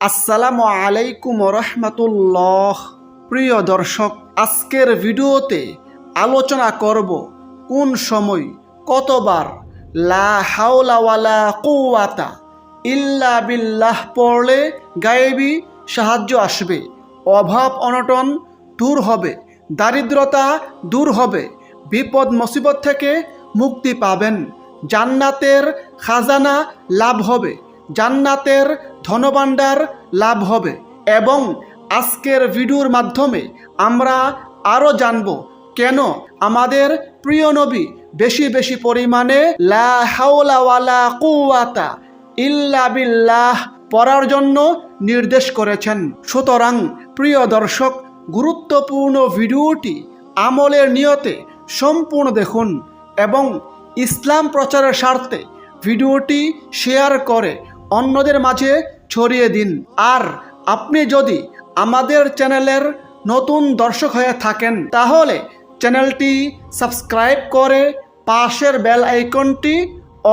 আসসালামু আলাইকুম রহমতুল্লাহ। প্রিয় দর্শক, আজকের ভিডিওতে আলোচনা করব কোন সময় কতবার লা হাওলা ওয়ালা কুওয়াতা ইল্লা বিল্লাহ পড়লে গায়েবী সাহায্য আসবে, অভাব অনটন দূর হবে, দারিদ্রতা দূর হবে, বিপদ মুসিবত থেকে মুক্তি পাবেন, জান্নাতের খাজানা লাভ হবে জান্নাতের ধনভাণ্ডার লাভ হবে এবং আজকের ভিডিওর মাধ্যমে আমরা আরও জানব কেন আমাদের প্রিয় নবী বেশি বেশি পরিমাণে লা কুওয়াতা ইল্লা বিল্লাহ পড়ার জন্য নির্দেশ করেছেন। সুতরাং প্রিয় দর্শক, গুরুত্বপূর্ণ ভিডিওটি আমলের নিয়তে সম্পূর্ণ দেখুন এবং ইসলাম প্রচারের স্বার্থে ভিডিওটি শেয়ার করে অন্যদের মাঝে ছড়িয়ে দিন। আর আপনি যদি আমাদের চ্যানেলের নতুন দর্শক হয়ে থাকেন, তাহলে চ্যানেলটি সাবস্ক্রাইব করে পাশের বেল আইকনটি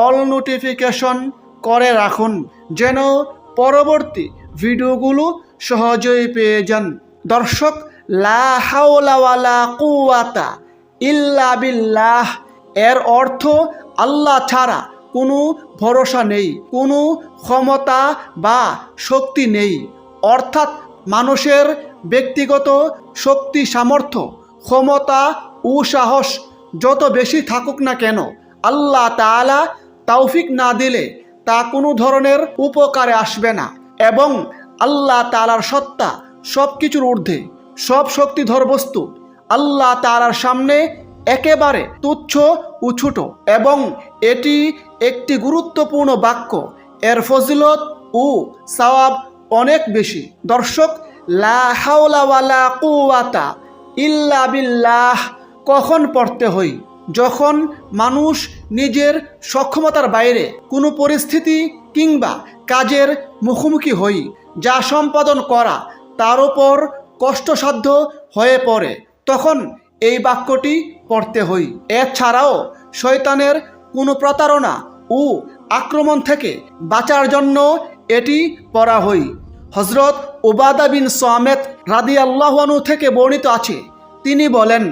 অল নোটিফিকেশন করে রাখুন, যেন পরবর্তী ভিডিওগুলো সহজেই পেয়ে যান। দর্শক, লা হাওলা ওয়ালা ইল্লা বিল্লাহ, এর অর্থ আল্লাহ ছাড়া কোনো ভরসা নেই, কোনো ক্ষমতা বা শক্তি নেই। অর্থাৎ মানুষের ব্যক্তিগত শক্তি সামর্থ্য, ক্ষমতা ও সাহস যত বেশি থাকুক না কেন, আল্লাহ তাআলা তৌফিক না দিলে তা কোনো ধরনের উপকারে আসবে না এবং আল্লাহ তালার সত্তা সব কিছুর ঊর্ধ্বে, সব শক্তিধর বস্তু আল্লাহ তাআলার সামনে একেবারে তুচ্ছ ও ছোট এবং এটি একটি গুরুত্বপূর্ণ বাক্য। এর ফজিলত ও সওয়াব অনেক বেশি। দর্শক, লা ওয়ালা ইল্লা বিল্লাহ কখন পড়তে হই যখন মানুষ নিজের সক্ষমতার বাইরে কোনো পরিস্থিতি কিংবা কাজের মুখোমুখি হই যা সম্পাদন করা তার উপর কষ্টসাধ্য হয়ে পড়ে, তখন এই বাক্যটি পড়তে হই এছাড়াও, শয়তানের কোনো প্রতারণা ও আক্রমণ থেকে বাঁচার জন্য এটি পড়া হই। হজরত ওবাদা বিন সোয়ামেত রাদি আল্লাহানু থেকে বর্ণিত আছে। তিনি বলেন,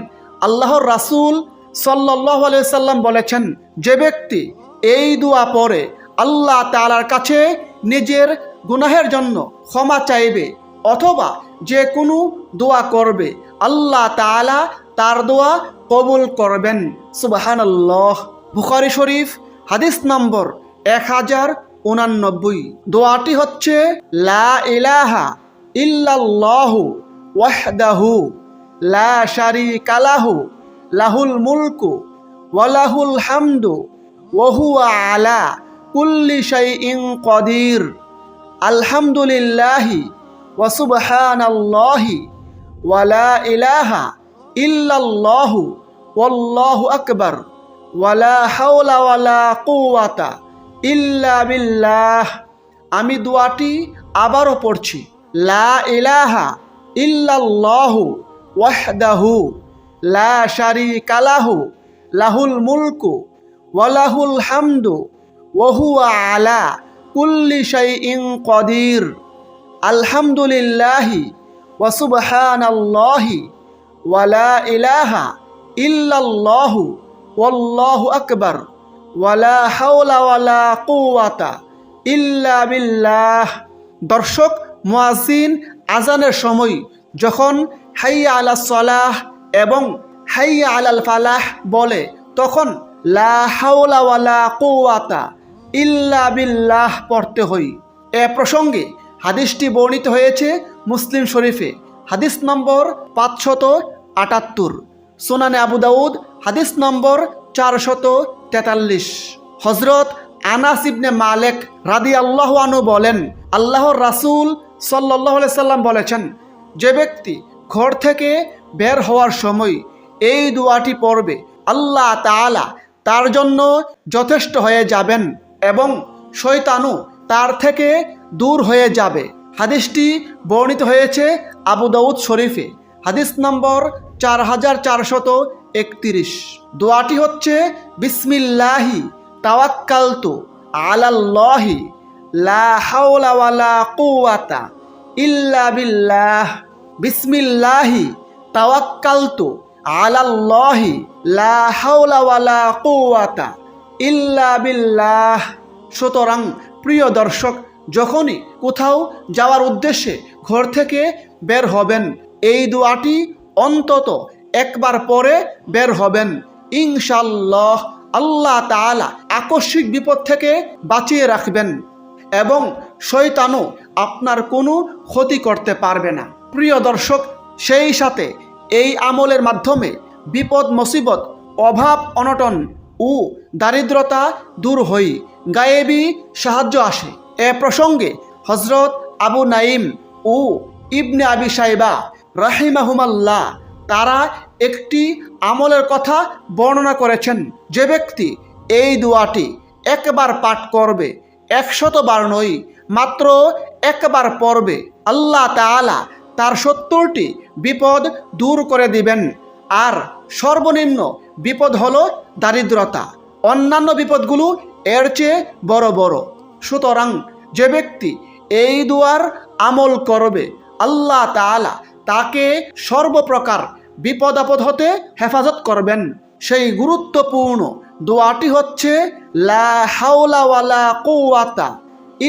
আল্লাহর রাসূল সাল্লাহ সাল্লাম বলেছেন, যে ব্যক্তি এই দোয়া পরে আল্লাহ তালার কাছে নিজের গুনাহের জন্য ক্ষমা চাইবে অথবা যে কোনো দোয়া করবে, আল্লাহ তাআলা তার দোয়া কবুল করবেন। সুবাহানাল্লাহ। বুখারি শরীফ হাদিস নম্বর এক হাজার উনানব্বই। দোয়াটি হচ্ছে, লা ইলাহা ইল্লাল্লাহু ওয়াহদাহু, লা লাহুল ওয়ালাহুল হামদু আলহামদুলিল্লাহি ওয়াসুবহানাল্লাহি ওয়ালা ইলাহা ইল্লাল্লাহু ওয়াল্লাহু আকবার। ওয়ালা হাওলা কুওয়াতা ইল্লা বিল্লাহ। আমি দোয়াটি আবারও পড়ছি। লা ইলাহা ইল্লাল্লাহু ওয়াহদাহু, লা শারিকা লাহু, লাহুল মুলকু ওয়ালাহুল হামদু ওহুয়া আলা কুল্লি শাইইন কদির। আলহামদুলিল্লাহি ওয়াসুবহানাল্লাহি ওয়ালা ইলাহা ইল্লাল্লাহু ওয়াল্লাহু আকবার। ওয়ালা হাওলা ওয়ালা কুওয়াতা ইল্লা বিল্লাহ। দর্শক, মুয়াজ্জিন আজানের সময় যখন হাইয়া আলা সলাহ এবং হাইয়া আলাল ফালাহ বলে, তখন লা হাওলা ওয়ালা কুওয়াতা ইল্লা বিল্লাহ পড়তে হই এ প্রসঙ্গে হাদিসটি বর্ণিত হয়েছে মুসলিম শরীফে। হাদিস নম্বর পাঁচশত আটাত্তর। সোনানে আবু দাউদ, হাদিস নম্বর চারশত তেতাল্লিশ। হজরত আনাস ইবনে মালেক রাদি আল্লাহ আনু বলেন, আল্লাহর রাসূল সাল্লাহ সাল্লাম বলেছেন, যে ব্যক্তি ঘর থেকে বের হওয়ার সময় এই দোয়াটি পড়বে, আল্লাহ তাআলা তার জন্য যথেষ্ট হয়ে যাবেন এবং শৈতানু তার থেকে দূর হয়ে যাবে। হাদিসটি বর্ণিত হয়েছে আবু দাউদ শরীফে। হাদিস নম্বর চার হাজার চারশত একত্রিশ। দোয়াটি হচ্ছে, বিসমিল্লাহি তাওয়াক্কালতু আলাল্লাহি লা হাওলা ইল্লা বিল্লাহ। বিসমিল্লাহি তাওয়াক্কালতু আলাল্লাহি লা হাওলা ইল্লা বিল্লাহ। সুতরাং, প্রিয় দর্শক, যখনই কোথাও যাওয়ার উদ্দেশ্যে ঘর থেকে বের হবেন, এই দোয়াটি অন্তত একবার পরে বের হবেন। ইনশাল্লাহ আল্লাহ তাআলা আকস্মিক বিপদ থেকে বাঁচিয়ে রাখবেন এবং শয়তানও আপনার কোনো ক্ষতি করতে পারবে না। প্রিয় দর্শক, সেই সাথে এই আমলের মাধ্যমে বিপদ, মুসিবত, অভাব, অনটন ও দারিদ্রতা দূর হই, গায়েবি সাহায্য আসে। এ প্রসঙ্গে হজরত আবু নাইম ও ইবনে আবি সাইবা রাহিমাহুমাল্লাহ, তারা একটি আমলের কথা বর্ণনা করেছেন। যে ব্যক্তি এই দোয়াটি একবার পাঠ করবে, একশতবার নয়, মাত্র একবার পড়বে, আল্লাহ তাআলা তার সত্তরটি বিপদ দূর করে দিবেন। আর সর্বনিম্ন বিপদ হলো দারিদ্রতা। অন্যান্য বিপদগুলো এর চেয়ে বড় বড়। সুতরাং যে ব্যক্তি এই দুয়ার আমল করবে, আল্লাহ তাআলা তাকে সর্বপ্রকার বিপদ আপদ হতে হেফাজত করবেন। সেই গুরুত্বপূর্ণ দোয়াটি হচ্ছে, লা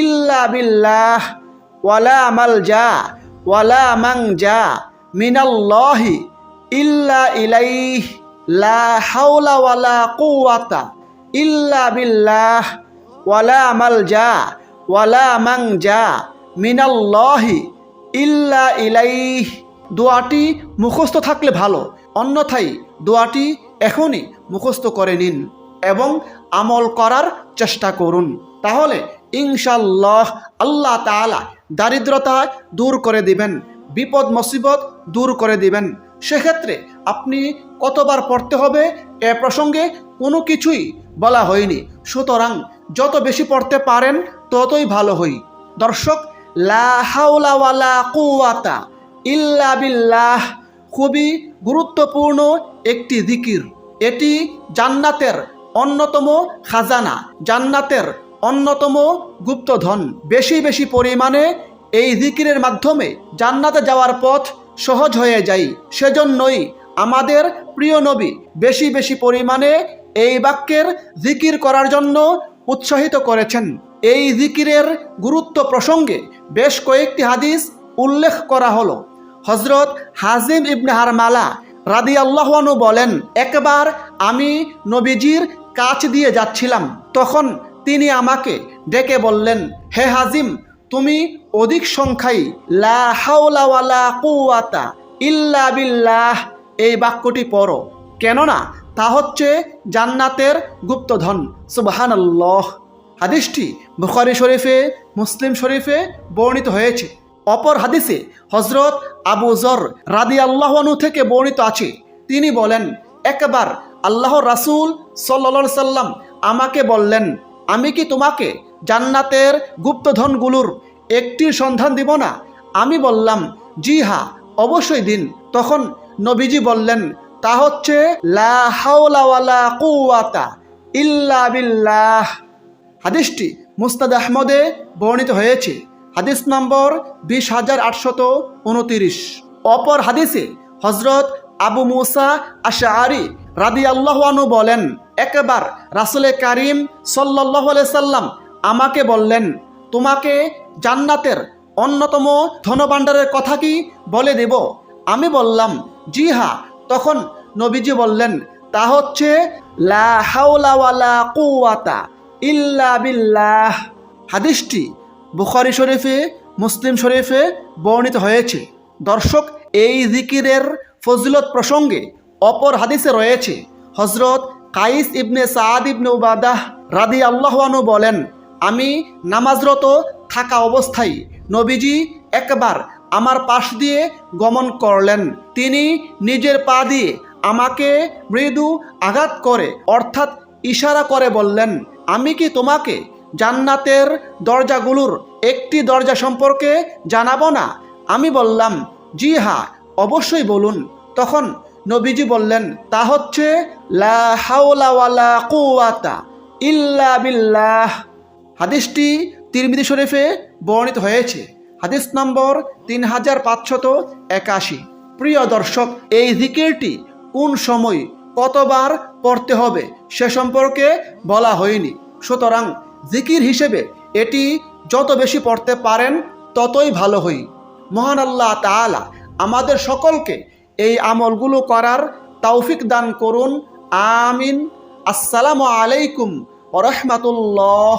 ইল্লা ওয়ালা ওয়ালা মাংজা ইল্লা লা ইল্লা ওয়ালা মালজা ওয়ালা মাংজা মিনাল্লাহি ইল্লা ইলাইহ, দোয়াটি মুখস্থ থাকলে ভালো, অন্যথায় দোয়াটি এখনই মুখস্থ করে নিন এবং আমল করার চেষ্টা করুন। তাহলে ইনশাল্লাহ আল্লাহ তাআলা দারিদ্রতা দূর করে দিবেন, বিপদ মুসিবত দূর করে দিবেন। সেক্ষেত্রে আপনি কতবার পড়তে হবে এ প্রসঙ্গে কোনো কিছুই বলা হয়নি। সুতরাং যত বেশি পড়তে পারেন ততই ভালো হই দর্শক লা হাওলা ওয়ালা কুওয়াতা ইল্লা বিল্লাহ। খুবই গুরুত্বপূর্ণ একটি জিকির। এটি জান্নাতের অন্যতম খাজানা, জান্নাতের অন্যতম গুপ্তধন। বেশি বেশি পরিমাণে এই জিকিরের মাধ্যমে জান্নাতে যাওয়ার পথ সহজ হয়ে যায়। সেজন্যই আমাদের প্রিয় নবী বেশি বেশি পরিমাণে এই বাক্যের জিকির করার জন্য উৎসাহিত করেছেন। এই জিকিরের গুরুত্ব প্রসঙ্গে বেশ কয়েকটি হাদিস উল্লেখ করা হলো। হজরত হাজিম ইবনে হারমালা রাদি আল্লাহানু বলেন, একবার আমি নবীজির কাছ দিয়ে যাচ্ছিলাম, তখন তিনি আমাকে ডেকে বললেন, হে হাজিম, তুমি অধিক সংখ্যায় লা হাওলা ওয়ালা কুওয়াতা ইল্লা বিল্লাহ এই বাক্যটি পড়ো। কেননা তা হচ্ছে জান্নাতের গুপ্তধন। সুবহানাল্লাহ। হাদিসটি বুখারি শরীফে, মুসলিম শরীফে বর্ণিত হয়েছে। অপর হাদিসে হজরত আবু জর রাদি আল্লাহনু থেকে বর্ণিত আছে। তিনি বলেন, একবার আল্লাহ রাসূল সাল্লা সাল্লাম আমাকে বললেন, আমি কি তোমাকে জান্নাতের গুপ্তধনগুলোর একটির সন্ধান দিব না আমি বললাম, জি হা, অবশ্যই দিন তখন নবীজি বললেন, তা হচ্ছে লা ইল্লা বিল্লাহ হাদিসটি মুস্তাদ আহমদে বর্ণিত হয়েছে। হাদিস নম্বর বিশ হাজার আটশত উনতিরিশ। অপর হাদিসে হজরত আবু মুসা আশাআরি রাদি আল্লাহানু বলেন, একবার রাসুলে কারিম সাল্লাহ সাল্লাম আমাকে বললেন, তোমাকে জান্নাতের অন্যতম ধনভাণ্ডারের কথা কি বলে দেব আমি বললাম, জি হা তখন নবীজি বললেন, তা হচ্ছে লা হাওলা ওয়ালা কুওয়াতা। ইল্লা বিল্লাহ। হাদিসটি বুখারি শরীফে, মুসলিম শরীফে বর্ণিত হয়েছে। দর্শক, এই জিকিরের ফজিলত প্রসঙ্গে অপর হাদিসে রয়েছে হজরত কাইস ইবনে সাদ ইবনে উবাদাহ রাদি আল্লাহানু বলেন, আমি নামাজরত থাকা অবস্থায় নবীজি একবার আমার পাশ দিয়ে গমন করলেন। তিনি নিজের পা দিয়ে আমাকে মৃদু আঘাত করে, অর্থাৎ ইশারা করে বললেন আমি কি তোমাকে জান্নাতের দরজাগুলোর একটি দরজা সম্পর্কে জানাব না? আমি বললাম, জি হ্যাঁ অবশ্যই বলুন। তখন নবীজি বললেন, তা হচ্ছে ওয়ালা ইল্লা বিল্লাহ। হাদিসটি তিরমিদি শরীফে বর্ণিত হয়েছে। হাদিস নম্বর তিন হাজার পাঁচশত একাশি। প্রিয় দর্শক, এই জিকিরটি কোন সময় কতবার পড়তে হবে সে সম্পর্কে বলা হয়নি। সুতরাং জিকির হিসেবে এটি যত বেশি পড়তে পারেন, ততই ভালো হই মহান আল্লাহ তালা আমাদের সকলকে এই আমলগুলো করার তৌফিক দান করুন। আমিন। আসসালামু আলাইকুম ওরহমাতুল্লাহ